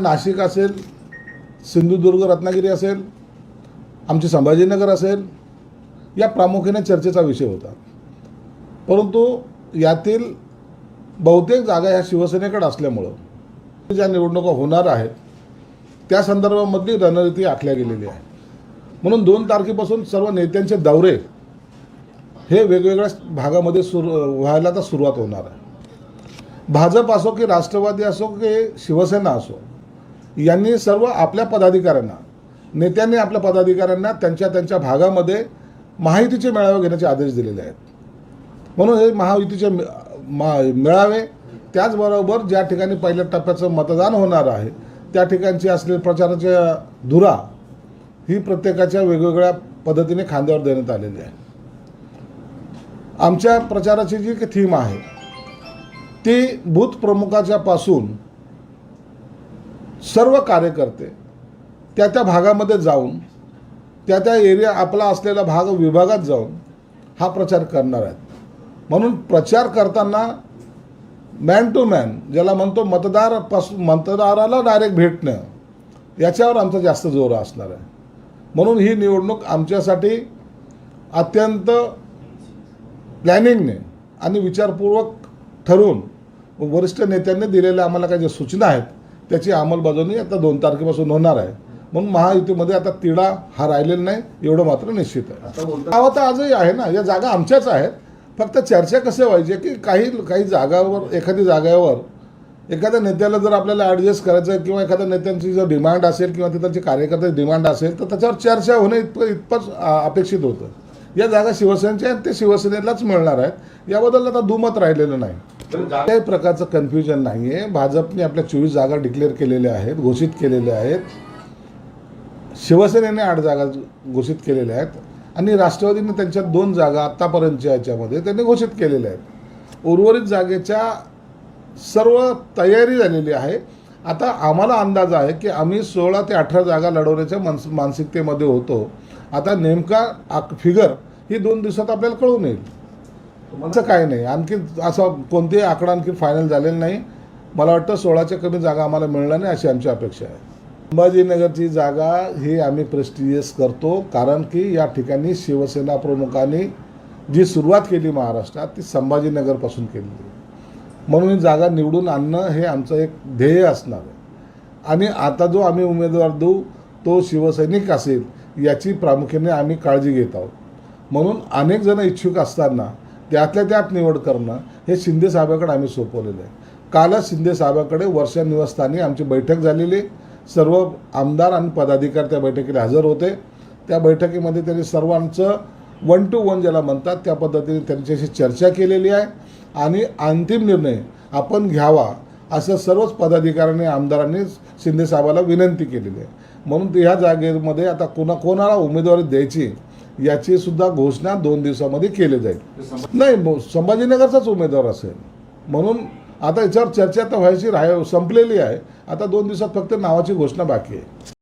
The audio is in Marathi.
नाशिक असेल सिंधुदुर्ग रत्नागिरी असेल आमचे संभाजीनगर असेल या प्रामुख्याने चर्चेचा विषय होता. परंतु यातील बहुतेक जागा ह्या शिवसेनेकडे असल्यामुळं ज्या निवडणुका होणार आहेत त्या संदर्भामधली रणनीती आखल्या गेलेली आहे. म्हणून दोन तारखेपासून सर्व नेत्यांचे दौरे हे वेगवेगळ्या भागामध्ये सुरू व्हायला तर सुरुवात होणार आहे. भाजप असो की राष्ट्रवादी असो की शिवसेना असो यांनी सर्व आपल्या पदाधिकाऱ्यांना नेत्यांनी आपल्या पदाधिकाऱ्यांना त्यांच्या त्यांच्या भागामध्ये माहितीचे मेळावे घेण्याचे आदेश दिलेले आहेत. म्हणून हे महायुतीचे मा- मेळावे त्याचबरोबर ज्या ठिकाणी पहिल्या टप्प्याचं मतदान होणार आहे त्या ठिकाणची असलेली प्रचाराच्या धुरा ही प्रत्येकाच्या वेगवेगळ्या पद्धतीने खांद्यावर देण्यात आलेली आहे. आमच्या प्रचाराची जी थीम आहे ती बूथ प्रमुखाच्या पासून सर्व कार्यकर्ते त्या त्या भागामध्ये जाऊन त्या त्या एरिया आपला असलेला भाग विभागात जाऊन हा प्रचार करणार आहेत. म्हणून प्रचार करताना मॅन टू मॅन ज्याला म्हणतो मतदारपासून मतदाराला डायरेक्ट भेटणं याच्यावर आमचा जास्त जोर असणार आहे. म्हणून ही निवडणूक आमच्यासाठी अत्यंत प्लॅनिंगने आणि विचारपूर्वक ठरवून वरिष्ठ नेत्यांनी दिलेल्या आम्हाला काही ज्या सूचना आहेत त्याची अंमलबजावणी आता दोन तारखेपासून होणार आहे. म्हणून महायुतीमध्ये आता तिढा हा राहिलेला नाही एवढं मात्र निश्चित आहे. आता बोलता गावात आजही आहे ना या जागा आमच्याच आहेत. फक्त चर्चा कसे व्हायची की काही काही जागावर एखादी जागेवर एखाद्या नेत्याला जर आपल्याला ॲडजस्ट करायचं आहे किंवा एखाद्या नेत्यांची जर डिमांड असेल किंवा तिथांची कार्यकर्त्याची डिमांड असेल तर त्याच्यावर चर्चा होणं इतकं इतपंच अपेक्षित होतं. या जागा शिवसेनेच्या आहेत ते शिवसेनेलाच मिळणार आहेत. याबद्दल आता दुमत राहिलेलं नाही. कोणत्याही प्रकारचं कन्फ्युजन नाही आहे भाजपने आपल्या चोवीस जागा डिक्लेअर केलेल्या आहेत घोषित केलेल्या आहेत. शिवसेनेने आठ जागा घोषित केलेल्या आहेत. आणि राष्ट्रवादीने त्यांच्या दोन जागा आत्तापर्यंतच्या याच्यामध्ये त्यांनी घोषित केलेल्या आहेत. उर्वरित जागेच्या सर्व तयारी झालेली आहे. आता आम्हाला अंदाज आहे की आम्ही सोळा ते अठरा जागा लढवण्याच्या मानस मानसिकतेमध्ये होतो. आता नेमका आक फिगर ही दोन दिवसात आपल्याला कळून येईल. असं काय नाही. आणखी असं कोणतेही आकडा आणखी फायनल झालेला नाही. मला वाटतं सोळाच्या कमी जागा आम्हाला मिळणार नाही अशी आमची अपेक्षा आहे. संभाजीनगरची जागा ही आम्ही प्रेस्टिजियस करतो. कारण की या ठिकाणी शिवसेना प्रमुखांनी जी सुरुवात केली महाराष्ट्रात ती संभाजीनगरपासून केली. म्हणून ही जागा निवडून आणणं हे आमचं एक ध्येय असणार आहे. आणि आता जो आम्ही उमेदवार देऊ तो शिवसैनिक असेल याची प्रामुख्याने आम्ही काळजी घेत आहोत. म्हणून अनेक जण इच्छुक असताना त्यातल्या त्यात निवड करणं हे शिंदे साहेबाकडे आम्ही सोपवलेलं आहे. कालच शिंदे साहेबाकडे वर्षा निवासस्थानी आमची बैठक झालेली. सर्व आमदार आणि पदाधिकारी त्या बैठकीला हजर होते. त्या बैठकीमध्ये त्यांनी सर्वांचं वन टू वन ज्याला म्हणतात त्या पद्धतीने त्यांच्याशी चर्चा केलेली आहे. आणि अंतिम निर्णय आपण घ्यावा असं सर्वच पदाधिकाऱ्यांनी आमदारांनी शिंदे साहेबाला विनंती केलेली आहे. म्हणून ह्या जागेमध्ये आता कोणा कोणाला उमेदवारी द्यायची याची सुद्धा घोषणा दोन दिवसामध्ये केली जाईल. नाही संभाजीनगरचाच उमेदवार असेल. म्हणून आता याच्यावर चर्चा तर व्हायची राह संपलेली आहे. आता दोन दिवसात फक्त नावाची घोषणा बाकी आहे.